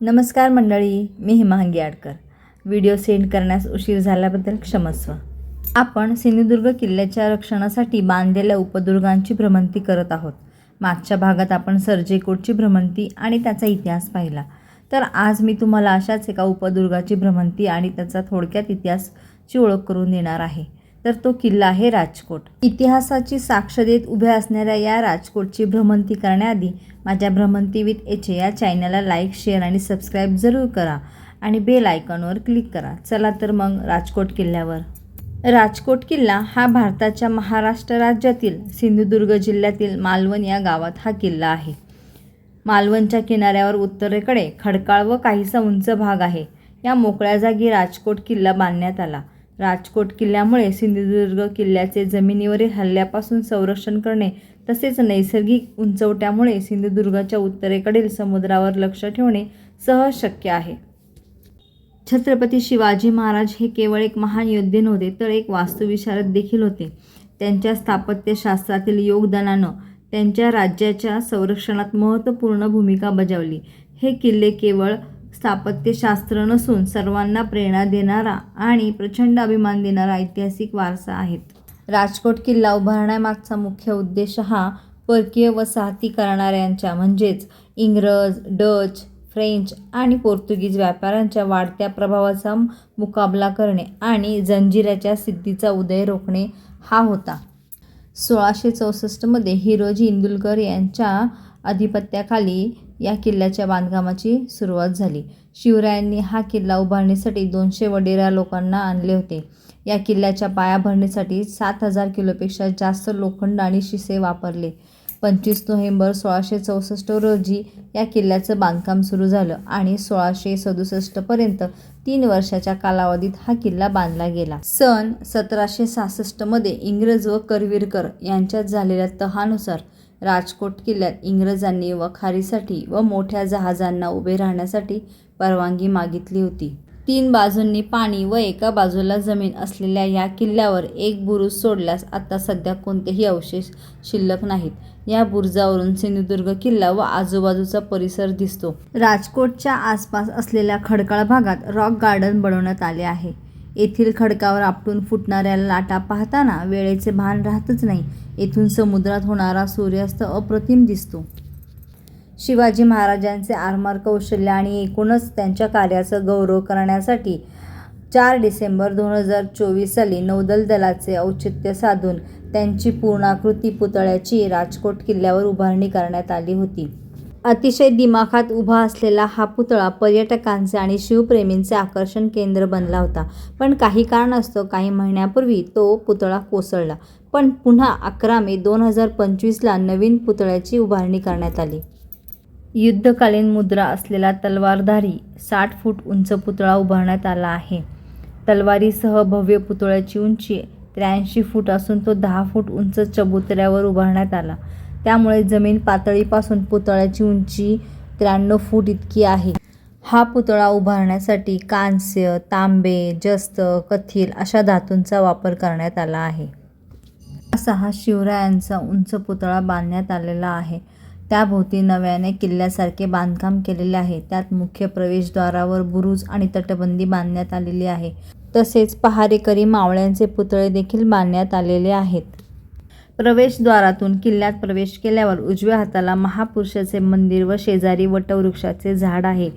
नमस्कार मंडळी मी हिमांगी आडकर व्हिडिओ सेंड करण्यास उशीर झाल्याबद्दल क्षमस्व. आपण सिंधुदुर्ग किल्ल्याच्या रक्षणासाठी बांधलेल्या उपदुर्गांची भ्रमंती करत आहोत. मागच्या भागात आपण सर्जेकोटची भ्रमंती आणि त्याचा इतिहास पाहिला. तर आज मी तुम्हाला अशाच एका उपदुर्गाची भ्रमंती आणि त्याचा थोडक्यात इतिहासची ओळख करून देणार आहे. तर तो किल्ला आहे राजकोट. इतिहासाची साक्ष देत उभ्या असणाऱ्या या राजकोटची भ्रमंती करण्याआधी माझ्या भ्रमंती विथ एच या चॅनलला लाईक शेअर आणि सबस्क्राईब जरूर करा आणि बेल आयकॉनवर क्लिक करा. चला तर मग राजकोट किल्ल्यावर. राजकोट किल्ला हा भारताच्या महाराष्ट्र राज्यातील सिंधुदुर्ग जिल्ह्यातील मालवण या गावात हा किल्ला आहे. मालवणच्या किनाऱ्यावर उत्तरेकडे खडकाळ व काहीसा उंच भाग आहे. या मोकळ्या जागी राजकोट किल्ला बांधण्यात आला. राजकोट किल्ल्यामुळे सिंधुदुर्ग किल्ल्याचे जमिनीवरील हल्ल्यापासून संरक्षण करणे तसेच नैसर्गिक उंचवट्यामुळे सिंधुदुर्गाच्या उत्तरेकडील समुद्रावर लक्ष ठेवणे सहज शक्य आहे. छत्रपती शिवाजी महाराज हे केवळ एक महान योद्धे नव्हते तर एक वास्तुविशारद देखील होते. त्यांच्या स्थापत्यशास्त्रातील योगदानानं त्यांच्या राज्याच्या संरक्षणात महत्त्वपूर्ण भूमिका बजावली. हे किल्ले केवळ स्थापत्यशास्त्र नसून सर्वांना प्रेरणा देणारा आणि प्रचंड अभिमान देणारा ऐतिहासिक वारसा आहेत. राजकोट किल्ला उभारण्यामागचा मुख्य उद्देश हा परकीय वसाहती करणाऱ्यांच्या म्हणजेच इंग्रज डच फ्रेंच आणि पोर्तुगीज व्यापाऱ्यांच्या वाढत्या प्रभावाचा मुकाबला करणे आणि जंजिऱ्याच्या सिद्धीचा उदय रोखणे हा होता. सोळाशे चौसष्टमध्ये हिरोजी इंदुलकर यांच्या अधिपत्याखाली या किल्ल्याच्या बांधकामाची सुरुवात झाली. शिवरायांनी हा किल्ला उभारण्यासाठी दोनशे वडेरा लोकांना आणले होते. या किल्ल्याच्या पायाभरणीसाठी सात हजार किलोपेक्षा जास्त लोखंड आणि शिसे वापरले. पंचवीस नोव्हेंबर सोळाशे चौसष्ट रोजी या किल्ल्याचं बांधकाम सुरू झालं आणि सोळाशे सदुसष्टपर्यंत तीन वर्षाच्या कालावधीत हा किल्ला बांधला गेला. सन सतराशे सहासष्टमध्ये इंग्रज व करवीरकर यांच्यात झालेल्या तहानुसार राजकोट किल्ल्यात इंग्रजांनी वखारीसाठी व मोठ्या जहाजांना उभे राहण्यासाठी परवानगी मागितली होती. तीन बाजूंनी पाणी व एका बाजूला जमीन असलेल्या या किल्ल्यावर एक बुरुज सोडल्यास आता सध्या कोणतेही अवशेष शिल्लक नाहीत. या बुरुजावरून सिंधुदुर्ग किल्ला व आजूबाजूचा परिसर दिसतो. राजकोटच्या आसपास असलेल्या खडकाळ भागात रॉक गार्डन बनवण्यात आले आहे. येथील खडकावर आपटून फुटणाऱ्या लाटा पाहताना वेळेचे भान राहतच नाही. येथून समुद्रात होणारा सूर्यास्त अप्रतिम दिसतो. शिवाजी महाराजांचे आरमार कौशल्य आणि एकूणच त्यांच्या कार्याचा गौरव करण्यासाठी चार डिसेंबर दोन हजार चोवीस साली नौदल दलाचे औचित्य साधून त्यांची पूर्णाकृती पुतळ्याची राजकोट किल्ल्यावर उभारणी करण्यात आली होती. अतिशय दिमाखात उभा असलेला हा पुतळा पर्यटकांचे आणि शिवप्रेमींचे आकर्षण केंद्र बनला होता. पण काही कारणास्तव काही महिन्यापूर्वी तो पुतळा कोसळला. पण पुन्हा अकरा मे दोन हजार पंचवीसला नवीन पुतळ्याची उभारणी करण्यात आली. युद्धकालीन मुद्रा असलेला तलवारधारी साठ फूट उंच पुतळा उभारण्यात आला आहे. तलवारीसह भव्य पुतळ्याची उंची त्र्याऐंशी फूट असून तो दहा फूट उंच चबुतऱ्यावर उभारण्यात आला. त्यामुळे जमीन पातळीपासून पुतळ्याची उंची त्र्याण्णव फूट इतकी आहे. हा पुतळा उभारण्यासाठी कांस्य तांबे जस्त कथील अशा धातूंचा वापर करण्यात आला आहे. असा हा शिवरायांचा उंच पुतळा बांधण्यात आलेला आहे. त्याभोवती नव्याने किल्ल्यासारखे बांधकाम केलेले आहे. त्यात मुख्य प्रवेशद्वारावर बुरुज आणि तटबंदी बांधण्यात आलेली आहे. तसेच पहारेकरी मावळ्यांचे पुतळे देखील बांधण्यात आलेले आहेत. प्रवेशद्वारातून किल्ल्यात प्रवेश केल्यावर उजव्या हाताला महापुरुषाचे मंदिर व शेजारी वटवृक्षाचे झाड आहे.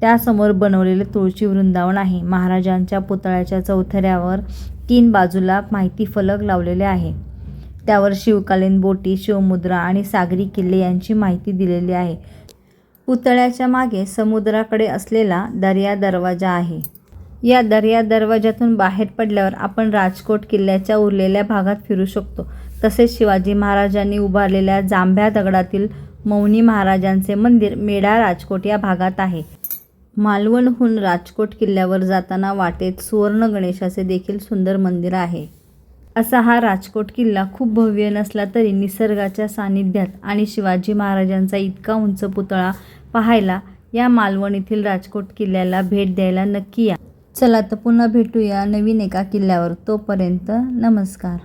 त्यासमोर बनवलेले तुळशी वृंदावन आहे. महाराजांच्या पुतळ्याच्या चौथऱ्यावर तीन बाजूला माहिती फलक लावलेले आहे. त्यावर शिवकालीन बोटी शिवमुद्रा आणि सागरी किल्ले यांची माहिती दिलेली आहे. पुतळ्याच्या मागे समुद्राकडे असलेला दर्या दरवाजा आहे. या दर्या दरवाजातून बाहेर पडल्यावर आपण राजकोट किल्ल्याच्या उरलेल्या भागात फिरू शकतो. तसेच शिवाजी महाराजांनी उभारलेल्या जांभ्या दगडातील मौनी महाराजांचे मंदिर मेढा राजकोट या भागात आहे. मालवणहून राजकोट किल्ल्यावर जाताना वाटेत सुवर्ण गणेशाचे देखील सुंदर मंदिर आहे. असा हा राजकोट किल्ला खूप भव्य नसला तरी निसर्गाच्या सानिध्यात आणि शिवाजी महाराजांचा इतका उंच पुतळा पाहायला या मालवण येथील राजकोट किल्ल्याला भेट द्यायला नक्की या. चला तर पुन्हा भेटूया नवीन एका किल्ल्यावर. तोपर्यंत नमस्कार.